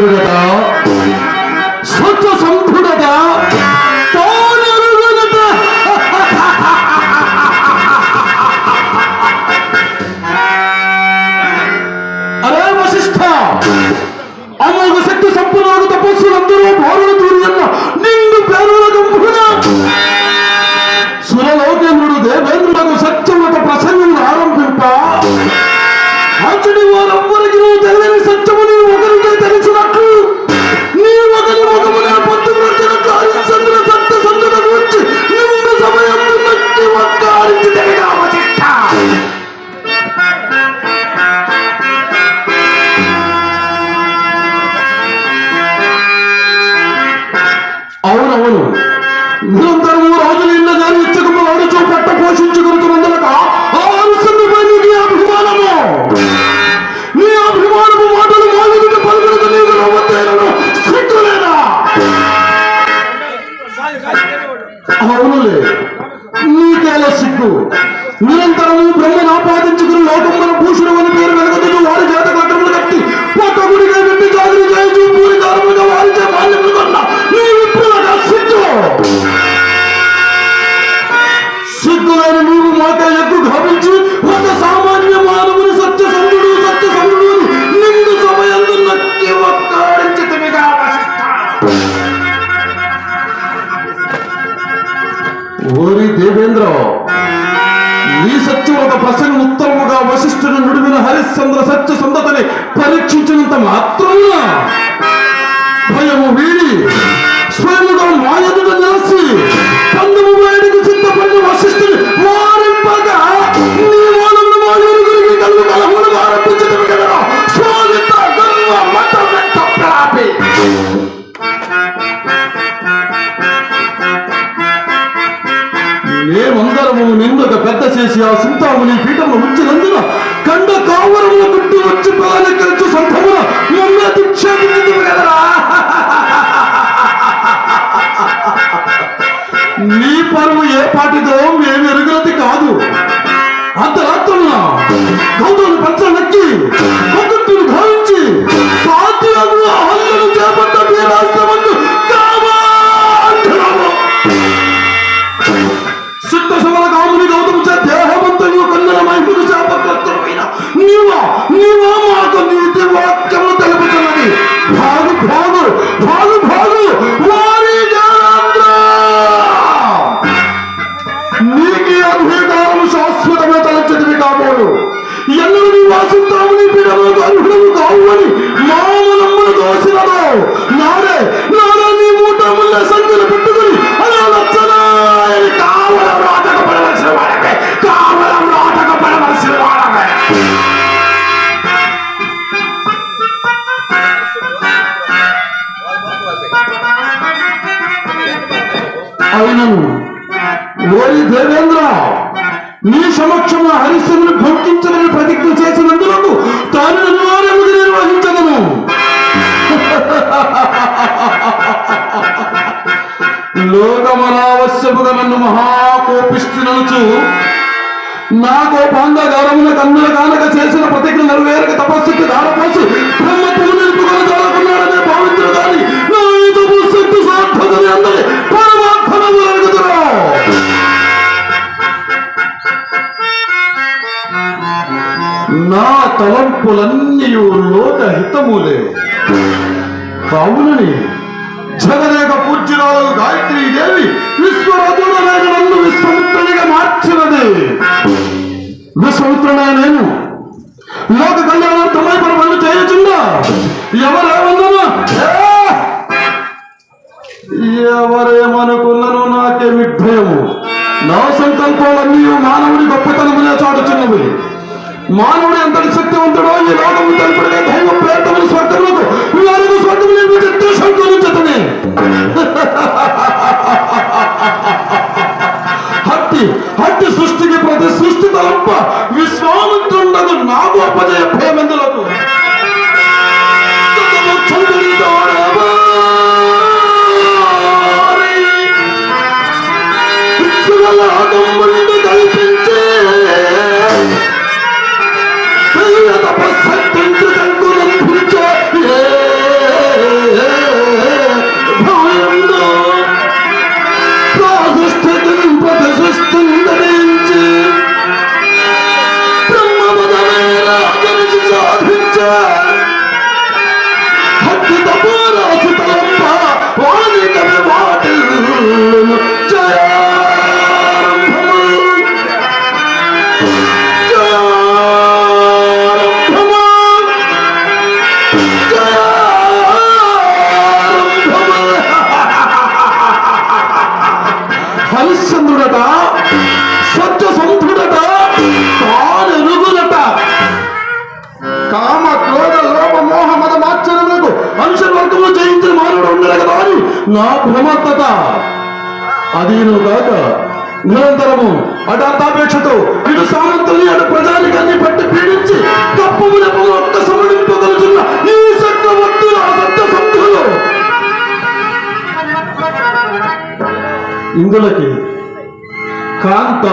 పవిత్రుడట స్వచ్ఛ సంధుడట తానెరుగనట. అరే వశిష్ఠ అమోఘ శక్తి సంపూర్ణ తపస్సులందరూ భారులు తూరియన్న నిండు పేరుల గంభున సురలోకేంద్రుడు దేవేంద్రులకు సత్యమత ప్రసంగం ఆరంభింప అతడి వారందరికి నిరంతరము రాజులు ఇళ్ళ గారి ఇచ్చకము అడుచు పట్ట పోషించుకుంటున్నందుక ఆ అనుసంధిపై నీ అభిమానము. నీ అభిమానము మాటలు మోగిన పలుకులకు నీకు నవ్వతేలను సిగ్గులేదా? అవునులే. నీకేల సిగ్గు. నిరంతరము బ్రహ్మను ఆపాదించుకుని లోకమున భూషణం అని పేరు వెలగదు వారి చేత 干嘛 మేమందరము నిన్నొక పెద్ద చేసి ఆ సింతాముని పీఠము ఉంచినందున కండ కావరముల గుడ్డు వచ్చి పిల్లలెక్కచ్చు సంతమున నన్ను అధిక్షేపించదు కదరా? నీ పరువు ఏ పాటిదో మేము ఎరుగలది కాదు. అర్ధరాత్రుల గౌతముని పంచ నక్కి ఒకట్టును భావించి అయినను ఓరి దేవేంద్ర నీ సమక్షము హరిశ్చంద్రుని భక్తించమని ప్రతిజ్ఞ చేసినందులకు తాను అనివార్యముగా నిర్వహించదను లోకమనావశ్యముగా నన్ను మహాకోపిస్తుననుచు నా కోపాంగ గౌరవమున కన్నుల కానక చేసిన ప్రతిజ్ఞ నెరవేరక తపస్సుకి దారపోసి బ్రహ్మత్వము నిలుపుకొని దాడుకున్నాడనే భావించరు కానీ నా ఈ తపస్సుకు సార్థకని అందరి నా తలంపులన్నీ లోకహితములే కావునని జగదేక పూజ్యురాలు గాయత్రీ దేవి విశ్వరాజుడైన నన్ను విశ్వమిత్రునిగా మార్చినది. విశ్వమిత్రుడైన నేను లోక కళ్యాణార్థమై మన పనులు చేయొచ్చుందా ఎవరేమన్నా ఎవరేమనుకున్నను నాకేమి భయము. నా సంకల్పాలన్నీ మానవుడి గొప్పతనమునే చాటుచున్నవి. మానవుడు ఎంతటి శక్తివంతుడో ఈ లోకము తెలుపుడే దైవ ప్రేతములు స్వర్గములకు. వారికి స్వర్గము నిర్మించే సంతోషించతనే హత్తి హత్తి సృష్టికి ప్రతి సృష్టి తలంప విశ్వామిత్రుండదు. నాకు అప్పజయ భయమెందులకు హరిశ్చంద్రుడట సత్య సంధుడట తానెరుగుదట కామ క్రోధ లోప మోహ మద మనుషుల వర్గము జయించిన మానవుడు ఉండడు కదా అని నా భ్రమత్తత అదీను కాక నిరంతరము అటాతాపేక్షతో ఇటు సామంతుని అటు ప్రజానికాన్ని పట్టి పీడించి తప్పు నెప్పము ఒక్క ఇందులకి కాంత.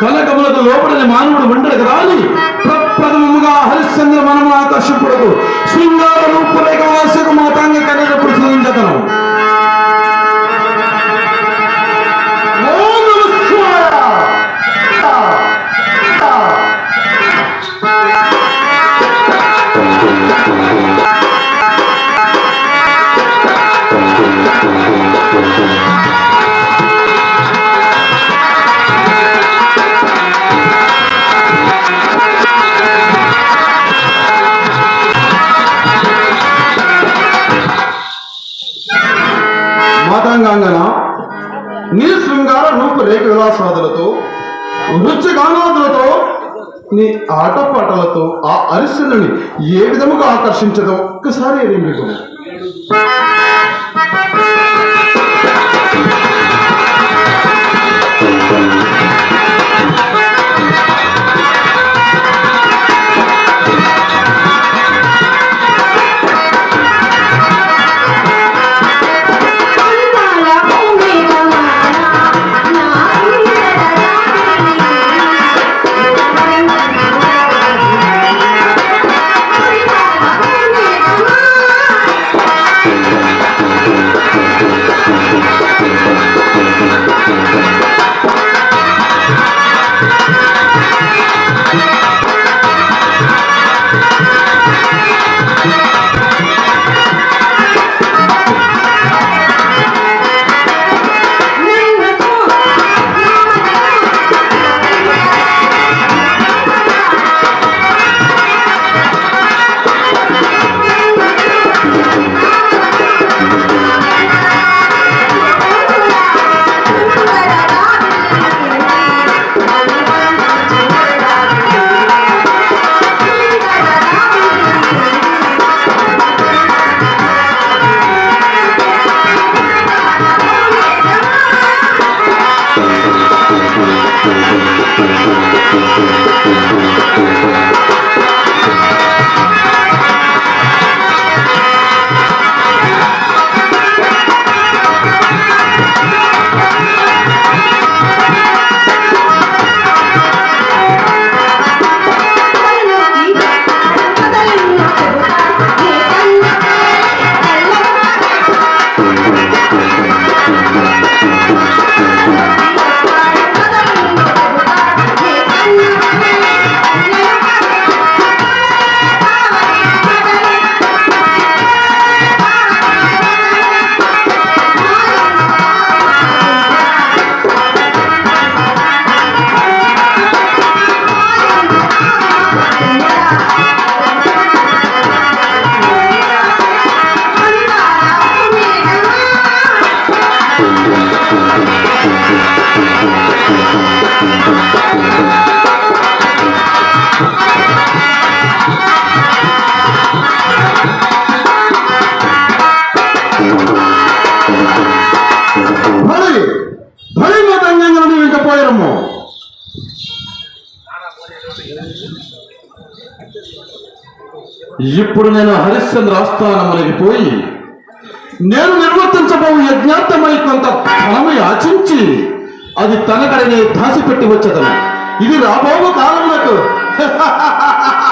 కలకములకు లోపడని మానవుడు ఉండడు రాలి. ప్రప్రథమముగా హరిశ్చంద్ర మనము ఆకర్షింపుడకు శృంగార రూపురేఖ వాసకు మాతాంగ కనేటప్పుడు మాతాంగాంగన నీ శృంగార నూపు రేఖ విలాసాదులతో నృత్య నీ ఆటపాటలతో ఆ అరిసెలని ఏ విధముగా ఆకర్షించదో ఒక్కసారి ఎరింగిదు మీకు ఇప్పుడు నేను హరిశ్చంద్ర ఆస్థానములకి పోయి నేను నిర్వర్తించబో యజ్ఞార్థమై కొంత ఫలము యాచించి అది తనకడనే దాచిపెట్టి వచ్చేదను. ఇది రాబోవు కాలములకు